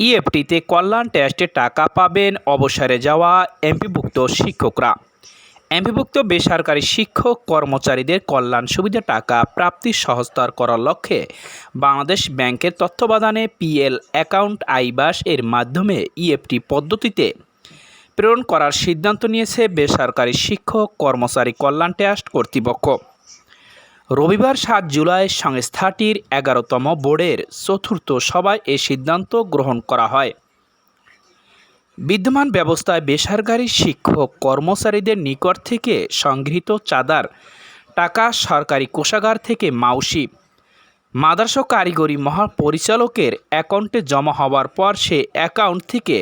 ইএফটিতে কল্যাণ টেস্টে টাকা পাবেন, অবসরে যাওয়া এমপিভুক্ত শিক্ষকরা। এমপিভুক্ত বেসরকারি শিক্ষক, কর্মচারীদের কল্যাণ সুবিধা টাকা প্রাপ্তি সহজতর করার লক্ষ্যে বাংলাদেশ ব্যাংকের তত্ত্বাবধানে পিএল অ্যাকাউন্ট আইবাস এর মাধ্যমে ইএফটি পদ্ধতিতে প্রেরণ করার সিদ্ধান্ত নিয়েছে বেসরকারি শিক্ষক, কর্মচারী কল্যাণ ট্রাস্ট কর্তৃপক্ষ। রবিবার সাত জুলাই সংস্থাটির এগারোতম বোর্ডের চতুর্থ সভায় এ সিদ্ধান্ত গ্রহণ করা হয়। বিদ্যমান ব্যবস্থায় বেসরকারি শিক্ষক কর্মচারীদের নিকট থেকে সংগৃহীত চাঁদার টাকা সরকারি কোষাগার থেকে মাউসি। মাদ্রাসা কারিগরি মহাপরিচালকের অ্যাকাউন্টে জমা হওয়ার পর সে অ্যাকাউন্ট থেকে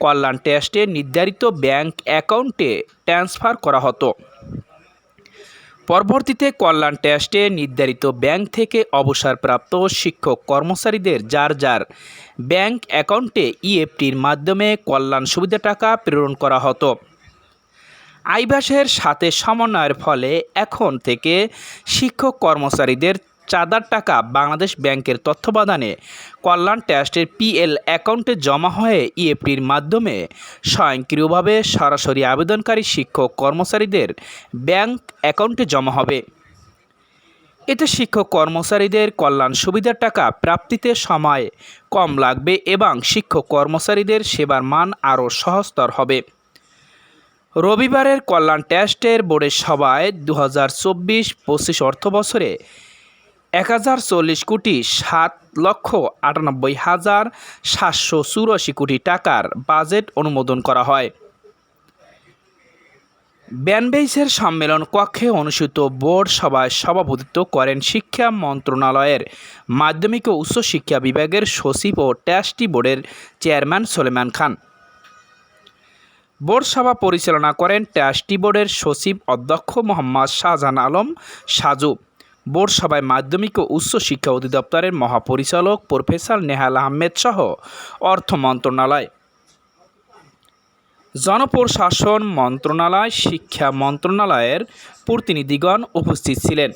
কল্যাণ ট্রাস্টের নির্ধারিত ব্যাংক অ্যাকাউন্টে ট্রান্সফার করা হতো। পরবর্তীতে কল্যাণ টেস্টে নির্ধারিত ব্যাংক থেকে অবসরপ্রাপ্ত শিক্ষক কর্মচারীদের যার যার ব্যাংক অ্যাকাউন্টে ইএফটির মাধ্যমে কল্যাণ সুবিধা টাকা প্রেরণ করা হতো। আইবাসের সাথে সমন্বয়ের ফলে এখন থেকে শিক্ষক কর্মচারীদের চাঁদার টাকা বাংলাদেশ ব্যাংকের তত্ত্বাবধানে কল্যাণ ট্রাস্টের পিএল অ্যাকাউন্টে জমা হয়ে ইএফটির মাধ্যমে স্বয়ংক্রিয়ভাবে সরাসরি আবেদনকারী শিক্ষক কর্মচারীদের ব্যাংক অ্যাকাউন্টে জমা হবে। এতে শিক্ষক কর্মচারীদের কল্যাণ সুবিধার টাকা প্রাপ্তিতে সময় কম লাগবে এবং শিক্ষক কর্মচারীদের সেবার মান আরও সহজতর হবে। রবিবারের কল্যাণ ট্যাস্টের বোর্ডের সভায় দু হাজার চব্বিশ পঁচিশ অর্থ বছরে এক হাজার চল্লিশ কোটি সাত লক্ষ আটানব্বই হাজার সাতশো চুরাশি কোটি টাকার বাজেট অনুমোদন করা হয়। ব্যানবেইসের সম্মেলন কক্ষে অনুষ্ঠিত বোর্ড সভায় সভাপতিত্ব করেন শিক্ষা মন্ত্রণালয়ের মাধ্যমিক ও উচ্চশিক্ষা বিভাগের সচিব ও ট্রাস্টি বোর্ডের চেয়ারম্যান সোলেমান খান। বোর্ড সভা পরিচালনা করেন ট্রাস্টি বোর্ডের সচিব অধ্যক্ষ মোহাম্মদ শাহজাহান আলম সাজু। বোর্ড সভায় মাধ্যমিক ও উচ্চ শিক্ষা অধিদপ্তরের মহাপরিচালক প্রফেসর নেহাল আহমেদ সহ অর্থ মন্ত্রণালয়। জনপ্রশাসন মন্ত্রণালয়, শিক্ষা মন্ত্রণালয়ের প্রতিনিধিগণ উপস্থিত ছিলেন।